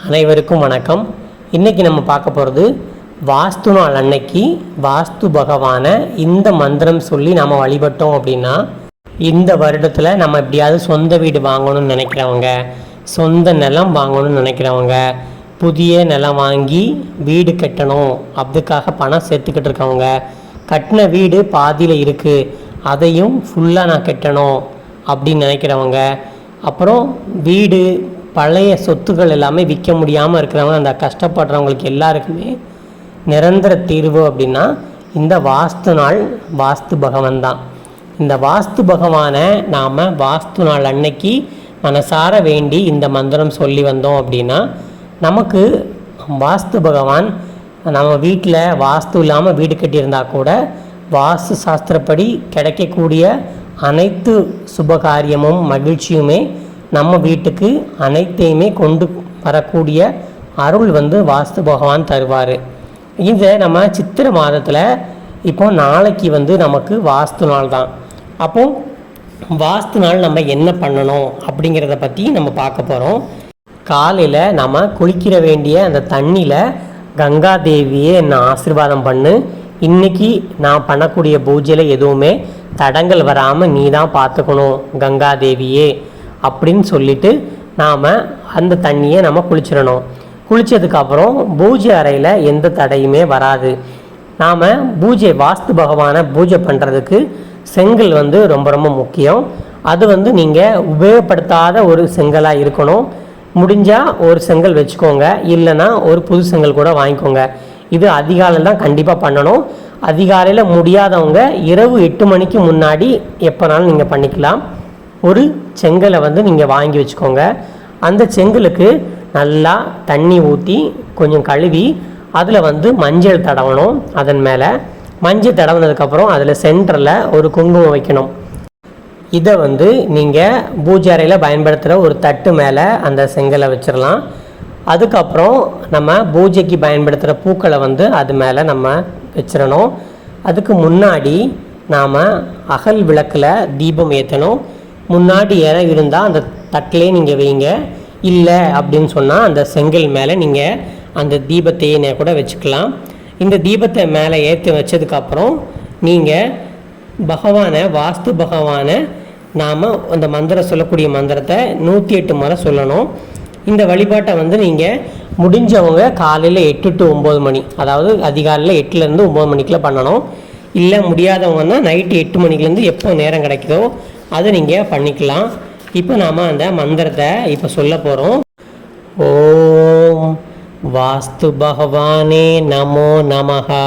அனைவருக்கும் வணக்கம். இன்றைக்கி நம்ம பார்க்க போகிறது வாஸ்து நாள் அன்னைக்கு வாஸ்து பகவானை இந்த மந்திரம் சொல்லி நம்ம வழிபட்டோம் அப்படின்னா இந்த வருடத்தில் நம்ம எப்படியாவது சொந்த வீடு வாங்கணும்னு நினைக்கிறவங்க சொந்த நிலம் வாங்கணும்னு நினைக்கிறவங்க புதிய நிலம் வாங்கி வீடு கட்டணும் அதுக்காக பணம் சேர்த்துக்கிட்டு இருக்கவங்க கட்டின வீடு பாதியில் இருக்குது அதையும் ஃபுல்லாக நான் கட்டணும் அப்படின்னு நினைக்கிறவங்க அப்புறம் வீடு பழைய சொத்துக்கள் எல்லாமே விற்க முடியாமல் இருக்கிறவங்க அந்த கஷ்டப்படுறவங்களுக்கு எல்லாருக்குமே நிரந்தர தீர்வு அப்படின்னா இந்த வாஸ்து நாள் வாஸ்து பகவான் தான். இந்த வாஸ்து பகவானை நாம் வாஸ்து நாள் அன்னைக்கு மனசார வேண்டி இந்த மந்திரம் சொல்லி வந்தோம் அப்படின்னா நமக்கு வாஸ்து பகவான் நம்ம வீட்டில் வாஸ்து இல்லாமல் வீடு கட்டியிருந்தா கூட வாஸ்து சாஸ்திரப்படி கிடைக்கக்கூடிய அனைத்து சுபகாரியமும் மகிழ்ச்சியுமே நம்ம வீட்டுக்கு அனைத்தையுமே கொண்டு வரக்கூடிய அருள் வந்து வாஸ்து பகவான் தருவார். இதை நம்ம சித்திரை மாதத்தில் இப்போ நாளைக்கு வந்து நமக்கு வாஸ்து நாள் தான். அப்போ வாஸ்து நாள் நம்ம என்ன பண்ணணும் அப்படிங்கிறத பற்றி நம்ம பார்க்க போகிறோம் காலையில் நம்ம குளிக்கிற வேண்டிய அந்த தண்ணியில் கங்கா தேவியே என்னை ஆசீர்வாதம் பண்ணு. இன்னைக்கு நான் பண்ணக்கூடிய பூஜையில் எதுவுமே தடங்கள் வராமல் நீ தான் பார்த்துக்கணும் கங்கா தேவியே. அப்படின்னு சொல்லிட்டு நாம் அந்த தண்ணியை நம்ம குளிச்சிடணும். குளித்ததுக்கப்புறம் பூஜை அறையில் எந்த தடையுமே வராது. நாம் பூஜை வாஸ்து பகவானை பூஜை பண்ணுறதுக்கு செங்கல் வந்து ரொம்ப ரொம்ப முக்கியம். அது வந்து நீங்கள் உபயோகப்படுத்தாத ஒரு செங்கலாக இருக்கணும். முடிஞ்சால் ஒரு செங்கல் வச்சுக்கோங்க. இல்லைன்னா ஒரு புது செங்கல் கூட வாங்கிக்கோங்க. இது அதிகாலையில் தான் கண்டிப்பாக பண்ணணும். அதிகாலையில் முடியாதவங்க இரவு எட்டு மணிக்கு முன்னாடி எப்போனாலும் நீங்கள் பண்ணிக்கலாம். ஒரு செங்கலை வந்து நீங்கள் வாங்கி வச்சுக்கோங்க. அந்த செங்கலுக்கு நல்லா தண்ணி ஊற்றி கொஞ்சம் கழுவி அதில் வந்து மஞ்சள் தடவணும் அதன் மேலே. மஞ்சள் தடவினதுக்கப்புறம் அதில் சென்டரில் ஒரு குங்குமம் வைக்கணும். இதை வந்து நீங்கள் பூஜை அறையில் பயன்படுத்துகிற ஒரு தட்டு மேலே அந்த செங்கலை வச்சிடலாம் அதுக்கப்புறம் நம்ம பூஜைக்கு பயன்படுத்துகிற பூக்களை வந்து அது மேலே நம்ம வச்சிடணும் அதுக்கு முன்னாடி நாம் அகல் விளக்கில் தீபம் ஏற்றணும் முன்னாடி இடம் இருந்தால் அந்த தட்டிலே நீங்கள் வைங்க. இல்லை அப்படின்னு சொன்னால் அந்த செங்கல் மேலே நீங்கள் அந்த தீபத்தையே கூட வச்சுக்கலாம். இந்த தீபத்தை மேலே ஏற்றி வச்சதுக்கப்புறம் நீங்கள் பகவானை வாஸ்து பகவானை நாம் அந்த மந்திரம் சொல்லக்கூடிய மந்திரத்தை நூற்றி எட்டு முறை சொல்லணும். இந்த வழிபாட்டை வந்து நீங்கள் முடிஞ்சவங்க காலையில் எட்டு டு ஒம்பது மணி அதாவது அதிகாலையில் எட்டுலேருந்து ஒம்பது மணிக்குள்ள பண்ணணும். இல்லை முடியாதவங்கன்னா நைட்டு எட்டு மணிலேருந்து எப்போ நேரம் கிடைக்குதோ அதை நீங்கள் பண்ணிக்கலாம். இப்போ நாம் அந்த மந்திரத்தை இப்போ சொல்ல போகிறோம் ஓம் வாஸ்து பகவானே நமோ நமஹா.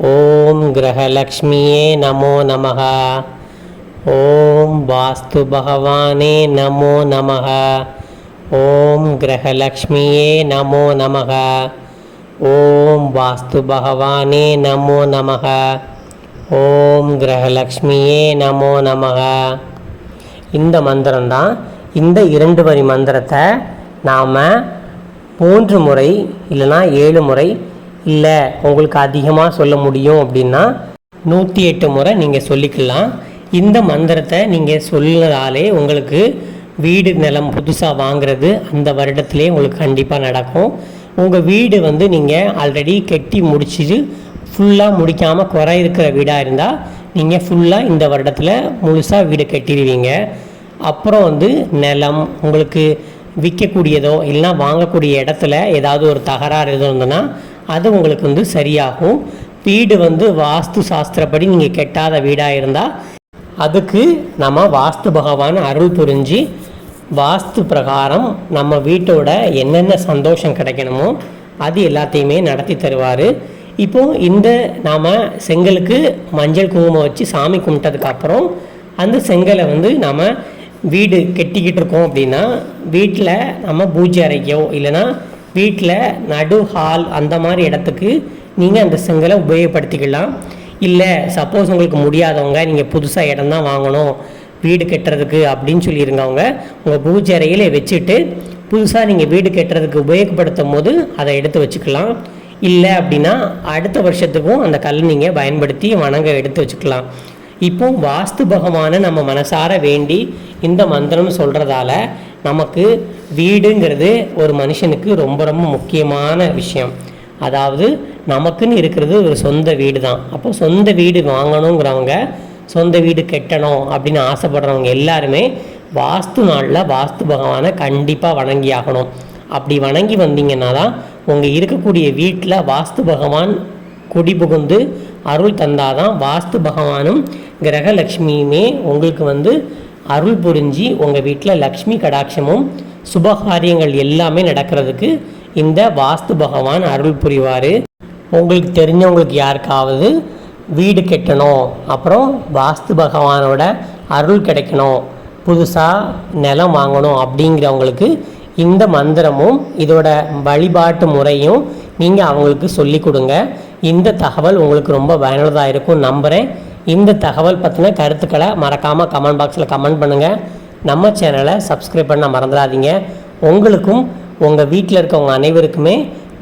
ஓம் கிரகலக்ஷ்மியே நமோ நமஹா. ஓம் வாஸ்து பகவானே நமோ நமஹா. ஓம் கிரகலக்ஷ்மியே நமோ நமஹா. ஓம் வாஸ்து பகவானே நமோ நமஹா. ஓம் கிரகலக்ஷ்மியே நமோ நமக. இந்த மந்திரம்தான் இந்த இரண்டு வரி மந்திரத்தை நாம் மூன்று முறை இல்லைனா ஏழு முறை இல்லை உங்களுக்கு அதிகமாக சொல்ல முடியும் அப்படின்னா நூற்றி எட்டு முறை நீங்கள் சொல்லிக்கலாம். இந்த மந்திரத்தை நீங்கள் சொல்லுறதாலே உங்களுக்கு வீடு நிலம் புதுசாக வாங்குறது அந்த வருடத்துலேயே உங்களுக்கு கண்டிப்பாக நடக்கும். உங்கள் வீடு வந்து நீங்கள் ஆல்ரெடி கட்டி முடிச்சிட்டு ஃபுல்லாக முடிக்காமல் குறை இருக்கிற வீடாக இருந்தால் நீங்கள் ஃபுல்லாக இந்த வருடத்தில் முழுசாக வீடு கட்டிடுவீங்க. அப்புறம் வந்து நிலம் உங்களுக்கு விற்கக்கூடியதோ இல்லைனா வாங்கக்கூடிய இடத்துல ஏதாவது ஒரு தகராறு எதுவும் இருந்ததுன்னா அது உங்களுக்கு வந்து சரியாகும். வீடு வந்து வாஸ்து சாஸ்திரப்படி நீங்கள் கெட்டாத வீடாக இருந்தால் அதுக்கு நம்ம வாஸ்து பகவான் அருள் புரிஞ்சு வாஸ்து பிரகாரம் நம்ம வீட்டோட என்னென்ன சந்தோஷம் கிடைக்கணுமோ அது எல்லாத்தையுமே நடத்தி தருவார். இப்போது இந்த நாம் செங்கலுக்கு மஞ்சள் குங்குமம் வச்சு சாமி கும்பிட்டதுக்கப்புறம் அந்த செங்கலை வந்து நாம் வீடு கெட்டிக்கிட்டு இருக்கோம் அப்படின்னா வீட்டில் நம்ம பூஜை அறைக்கோ இல்லைன்னா வீட்டில் நடு ஹால் அந்த மாதிரி இடத்துக்கு நீங்கள் அந்த செங்கலை உபயோகப்படுத்திக்கலாம். இல்லை சப்போஸ் உங்களுக்கு முடியாதவங்க நீங்கள் புதுசாக இடம் தான் வாங்கணும் வீடு கட்டுறதுக்கு அப்படின்னு சொல்லியிருந்தவங்க உங்கள் பூஜை அறையில் வச்சுட்டு புதுசாக நீங்கள் வீடு கட்டுறதுக்கு உபயோகப்படுத்தும் போது அதை எடுத்து வச்சுக்கலாம். இல்லை அப்படின்னா அடுத்த வருஷத்துக்கும் அந்த கல் நீங்கள் பயன்படுத்தி வணங்க எடுத்து வச்சுக்கலாம். இப்போ வாஸ்து பகவானை நம்ம மனசார வேண்டி இந்த மந்திரம் சொல்கிறதால நமக்கு வீடுங்கிறது ஒரு மனுஷனுக்கு ரொம்ப ரொம்ப முக்கியமான விஷயம். அதாவது நமக்குன்னு இருக்கிறது ஒரு சொந்த வீடு தான் அப்போ சொந்த வீடு வாங்கணுங்கிறவங்க சொந்த வீடு கட்டணும் அப்படின்னு ஆசைப்படுறவங்க எல்லாருமே வாஸ்து நாளில் வாஸ்து பகவானை கண்டிப்பாக வணங்கி ஆகணும் அப்படி வணங்கி வந்தீங்கன்னா தான் உங்கள் இருக்கக்கூடிய வீட்டில் வாஸ்து பகவான் குடி புகுந்து அருள் தந்தாதான் வாஸ்து பகவானும் கிரகலக்ஷ்மியுமே உங்களுக்கு வந்து அருள் புரிஞ்சு உங்கள் வீட்டில் லக்ஷ்மி கடாட்சமும் சுபகாரியங்கள் எல்லாமே நடக்கிறதுக்கு இந்த வாஸ்து பகவான் அருள் புரிவார். உங்களுக்கு தெரிஞ்சவங்களுக்கு யாருக்காவது வீடு கட்டணும் அப்புறம் வாஸ்து பகவானோட அருள் கிடைக்கணும் புதுசாக நிலம் வாங்கணும் அப்படிங்கிறவங்களுக்கு இந்த மந்திரமும் இதோட வழிபாட்டு முறையும் நீங்கள் அவங்களுக்கு சொல்லி கொடுங்க. இந்த தகவல் உங்களுக்கு ரொம்ப பயனுள்ளதாக இருக்கும் நம்புகிறேன் இந்த தகவல் பற்றின கருத்துக்களை மறக்காமல் கமெண்ட் பாக்ஸில் கமெண்ட் பண்ணுங்கள் நம்ம சேனலை சப்ஸ்கிரைப் பண்ண மறந்துடாதீங்க. உங்களுக்கும் உங்கள் வீட்டில் இருக்கவங்க அனைவருக்குமே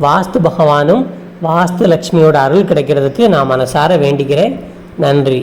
வாஸ்து பகவானும் வாஸ்து லக்ஷ்மியோட அருள் கிடைக்கிறதுக்கு நான் மனசார வேண்டிக்கிறேன். நன்றி.